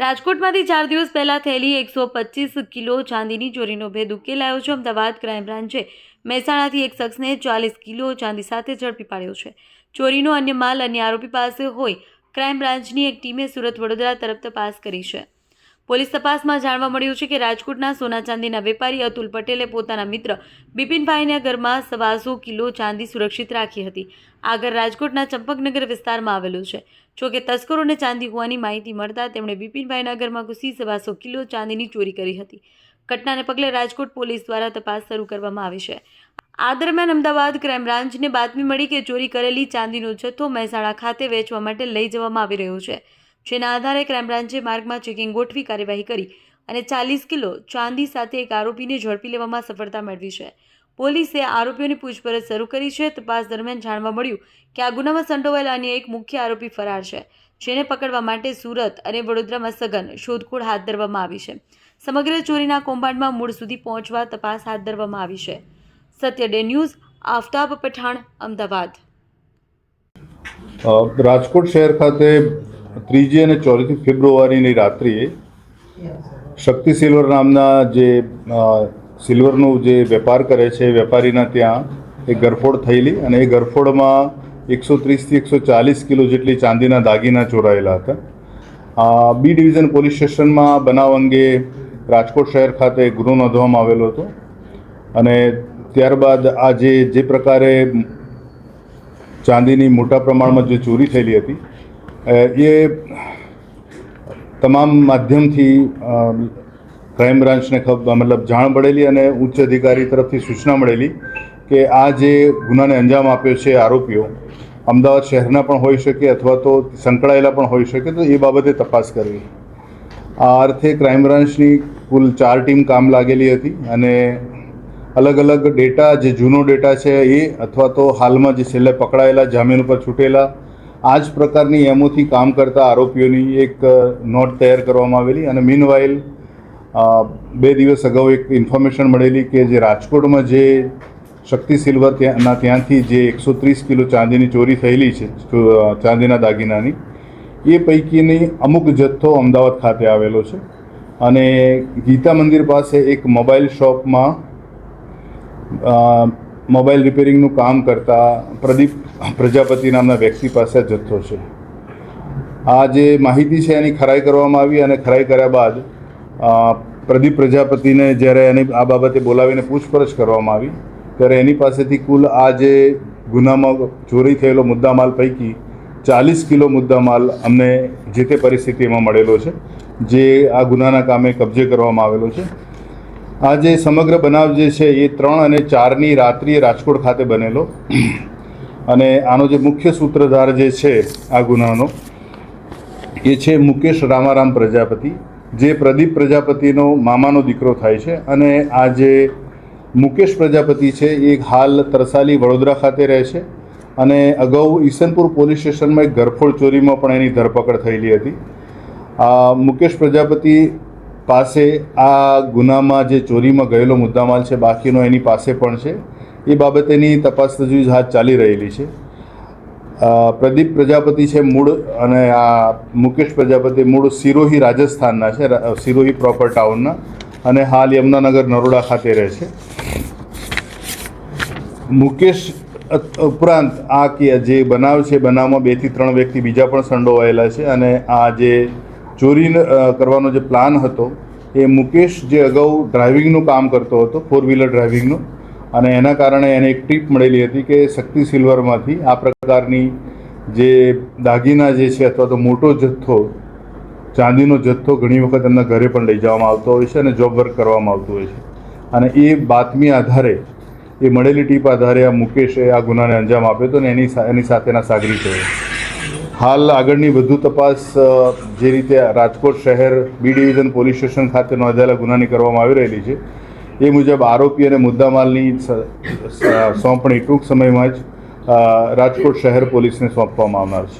રાજકોટમાંથી ચાર દિવસ પહેલાં થયેલી એકસો પચીસ કિલો ચાંદીની ચોરીનો ભેદ ઉકેલાયો છે. અમદાવાદ ક્રાઇમ બ્રાન્ચે મહેસાણાથી એક શખ્સને ચાલીસ કિલો ચાંદી સાથે ઝડપી પાડ્યો છે. ચોરીનો અન્ય માલ અન્ય આરોપી પાસે હોય. ક્રાઇમ બ્રાન્ચની એક ટીમે સુરત વડોદરા તરફ તપાસ કરી છે. પોલીસ તપાસમાં જાણવા મળ્યું છે કે રાજકોટના સોના ચાંદીના વેપારી અતુલ પટેલે પોતાના મિત્ર બિપિનભાઈના ઘરમાં સવાસો કિલો ચાંદી સુરક્ષિત રાખી હતી. આ ઘર રાજકોટના ચંપકનગર વિસ્તારમાં આવેલું છે. જોકે તસ્કરોને ચાંદી હોવાની માહિતી મળતા તેમણે બિપિનભાઈના ઘરમાં ઘૂસી સવાસો કિલો ચાંદીની ચોરી કરી હતી. ઘટનાને પગલે રાજકોટ પોલીસ દ્વારા તપાસ શરૂ કરવામાં આવી છે. આ દરમિયાન અમદાવાદ ક્રાઇમ બ્રાન્ચને બાતમી મળી કે ચોરી કરેલી ચાંદીનો જથ્થો મહેસાણા ખાતે વેચવા માટે લઈ જવામાં આવી રહ્યો છે. જેના આધારે ક્રાઇમ બ્રાન્ચે માર્ગમાં ચેકિંગ ગોઠવી કાર્યવાહી કરી અને ચાલીસ કિલો ચાંદી સાથે એક આરોપીને ઝડપી લેવામાં સફળતા મેળવી છે. પોલીસે આરોપીઓની પૂછપરછ શરૂ કરી છે. તપાસ દરમિયાન જાણવા મળ્યું કે આ ગુનામાં સંડોવાયેલા અન્ય એક મુખ્ય આરોપી ફરાર છે, જેને પકડવા માટે સુરત અને વડોદરામાં સઘન શોધખોળ હાથ ધરવામાં આવી છે. સમગ્ર ચોરીના કૌભાંડમાં મૂળ સુધી પહોંચવા તપાસ હાથ ધરવામાં આવી છે. Satya day news, Aftab Pathan, Ahmedabad. Rajkot શહેર ખાતે ત્રીજી અને ચોથી ફેબ્રુઆરીની રાત્રિએ શક્તિ સિલ્વર નામના જે સિલ્વરનું જે વેપાર કરે છે વેપારીના ત્યાં એક ગરફોડ થયેલી અને એ ગરફોડમાં એકસો ત્રીસથી એકસો ચાલીસ કિલો જેટલી ચાંદીના દાગીના ચોરાયેલા હતા. બી ડિવિઝન પોલીસ સ્ટેશનમાં બનાવ અંગે રાજકોટ શહેર ખાતે ગુનો નોંધવામાં આવેલો હતો અને ત્યારબાદ આ જે પ્રકારે ચાંદીની મોટા પ્રમાણમાં જે ચોરી થયેલી હતી એ તમામ માધ્યમથી ક્રાઇમ બ્રાન્ચને મતલબ જાણ મળેલી અને ઉચ્ચ અધિકારી તરફથી સૂચના મળેલી કે આ જે ગુનાને અંજામ આપ્યો છે આરોપીઓ, અમદાવાદ શહેરના પણ હોઈ શકે અથવા તો સંકળાયેલા પણ હોઈ શકે, તો એ બાબતે તપાસ કરવી. આ અર્થે ક્રાઇમ બ્રાન્ચની કુલ ચાર ટીમ કામ લાગેલી હતી અને અલગ અલગ ડેટા, જે જૂનો ડેટા છે એ, અથવા તો હાલમાં જે છેલ્લે પકડાયેલા, જામીન ઉપર છૂટેલા આ જ પ્રકારની એમોથી કામ કરતા આરોપીઓની એક નોટ તૈયાર કરવામાં આવેલી અને મીનવાઇલ બે દિવસ અગાઉ એક ઇન્ફોર્મેશન મળેલી કે જે રાજકોટમાં જે શક્તિ સિલ્વર ત્યાંના ત્યાંથી જે એકસો ત્રીસ કિલો ચાંદીની ચોરી થયેલી છે ચાંદીના દાગીનાની, એ પૈકીની અમુક જથ્થો અમદાવાદ ખાતે આવેલો છે. અને ગીતા મંદિર પાસે એક મોબાઈલ શોપમાં મોબાઈલ રિપેરિંગનું કામ કરતા પ્રદીપ પ્રજાપતિ નામના વ્યક્તિ પાસે જથ્થો છે. આ જે માહિતી છે એની ખરાઈ કરવામાં આવી અને ખરાઈ કર્યા બાદ પ્રદીપ પ્રજાપતિને જ્યારે એની આ બાબતે બોલાવીને પૂછપરછ કરવામાં આવી, ત્યારે એની પાસેથી કુલ આ જે ગુનામાં ચોરી થયેલો મુદ્દામાલ પૈકી ચાલીસ કિલો મુદ્દામાલ અમને જે તે પરિસ્થિતિમાં મળેલો છે, જે આ ગુનાના કામે કબજે કરવામાં આવેલો છે. આ જે સમગ્ર બનાવ જે છે એ ત્રણ અને ચારની રાત્રિએ રાજકોટ ખાતે બનેલો. અને આનો જે મુખ્ય સૂત્રધાર જે છે આ ગુનાનો, એ છે મુકેશ રામારામ પ્રજાપતિ, જે પ્રદીપ પ્રજાપતિનો મામાનો દીકરો થાય છે. અને આ જે મુકેશ પ્રજાપતિ છે એ હાલ તરસાલી વડોદરા ખાતે રહે છે. અને અગાઉ ઈસનપુર પોલીસ સ્ટેશનમાં એક ગરફોડ ચોરીમાં પણ એની ધરપકડ થયેલી હતી. મુકેશ પ્રજાપતિ પાસે આ ગુનામાં જે ચોરીમાં ગયેલો મુદ્દામાલ છે, બાકીનો એની પાસે પણ છે. એ બાબતેની તપાસ તજવીજ હાથ ચાલી રહેલી છે. પ્રદીપ પ્રજાપતિ છે મૂળ અને આ મુકેશ પ્રજાપતિ મૂળ સિરોહી રાજસ્થાનના છે સિરોહી પ્રોપર ટાઉનના અને હાલ યમુનાનગર નરોડા ખાતે રહે છે. મુકેશ ઉપરાંત આ જે બનાવ છે, બનાવમાં બેથી ત્રણ વ્યક્તિ બીજા પણ સંડોવાયેલા છે અને આ જે ચોરી કરવાનો જે પ્લાન હતો, એ મુકેશ જે અગાઉ ડ્રાઇવિંગનું કામ કરતો હતો ફોર વ્હીલર ડ્રાઇવિંગનું, અને એના કારણે એને એક ટીપ મળેલી હતી કે શક્તિ સિલ્વરમાંથી આ પ્રકારની જે દાગીના જે છે અથવા તો મોટો જથ્થો, ચાંદીનો જથ્થો ઘણી વખત એમના ઘરે પણ લઈ જવામાં આવતો હોય છે અને જોબ વર્ક કરવામાં આવતું હોય છે. અને એ બાતમી આધારે, એ મળેલી ટીપ આધારે આ મુકેશે આ ગુનાને અંજામ આપ્યો હતો ને એની એની સાથેના સાગરી છે હાલ આગળની વધુ તપાસ જે રીતે રાજકોટ શહેર બી ડિવિઝન પોલીસ સ્ટેશન ખાતે નોંધાયેલા ગુનાની કરવામાં આવી રહેલી છે, એ મુજબ આરોપી અને મુદ્દામાલની સોંપણી ટૂંક સમયમાં જ રાજકોટ શહેર પોલીસને સોંપવામાં આવનાર છે.